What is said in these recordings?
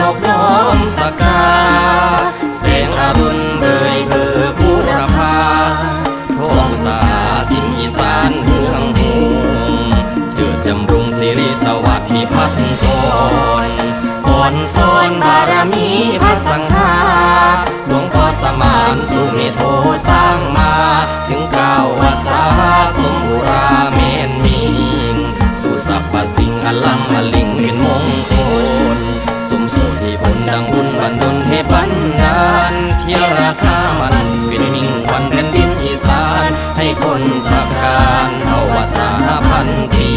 า คนสักการเขาวาสาพันปี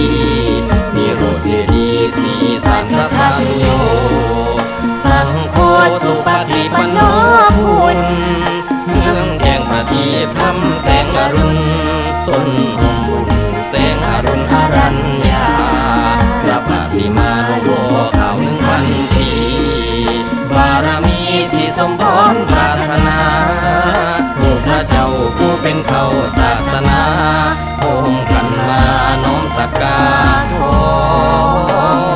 มีโรเจดีสีสันททังโย สังโฆสุปฏิปันโนพุนเมืองแห่งประทีปทำแสงอรุณสนหม ผู้เป็นเขาศาสนาโอมกันมาน้อมสักการะ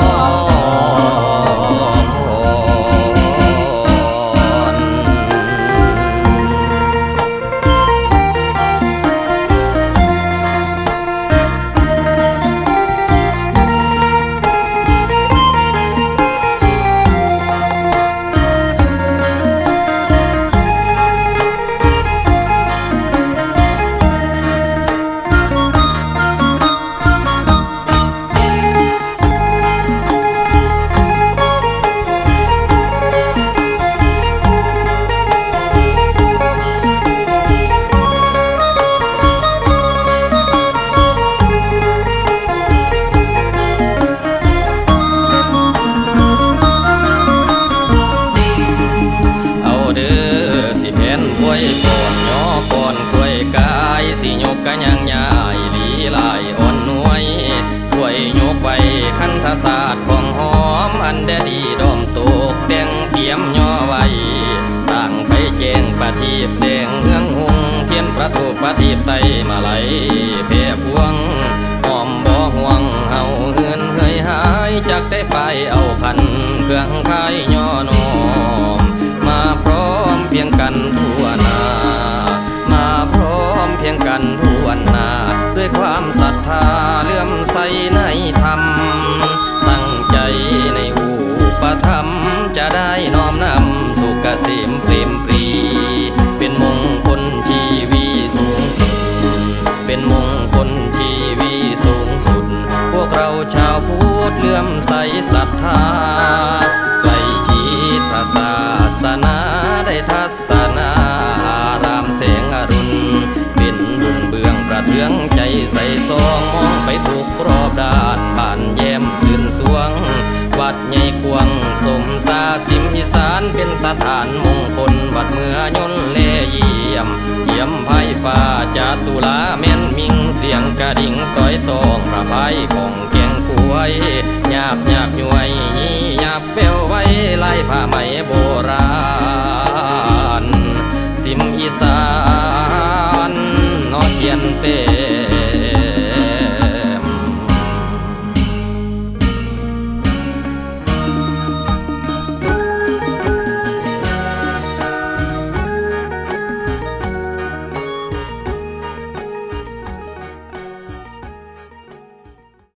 ทีปแสงเมืองหุงเทียนประตูประทีปไตมาไหลเพพวงหอมบ่ห่วงเฮาเฮือนเฮยหายจักได้ไฟเอาพันเครื่องคายย่อนอมมาพร้อมเพียงกันทั่วนา มาพร้อมเพียงกันทั่วนา ด้วยความศรัทธาเลื่อมใสในธรรม ตั้งใจในอุปธรรมจะได้น้อมนำสุขเกษมเปรม เป็นมงคลชีวีสูงสุด พวกเราชาวพุทธเลื่อมใสศรัทธาใกล้ชิดพระศาสนาได้ทัศนารามแสงอรุณ เป็นบุญเบื้องประเทืองใจใส่ซองมองไปทุกรอบด้านบ้านแย้มสื่นสวง วัดใหญ่กวงสมสาสิมอีสานเป็นสถานมงคลวัดเมื่อยนเลเยี่ยมเยี่ยมไพ่ฟ้าจาตุลาแม่นมิง สียงกระดิ่งต้อยตองพระภัยของเกียงกล้วยหยาบหยาบย่วยหยาบเปลวไว้ไล่ผ้าไหมโบราณ สิมอีสานนอเทียนเต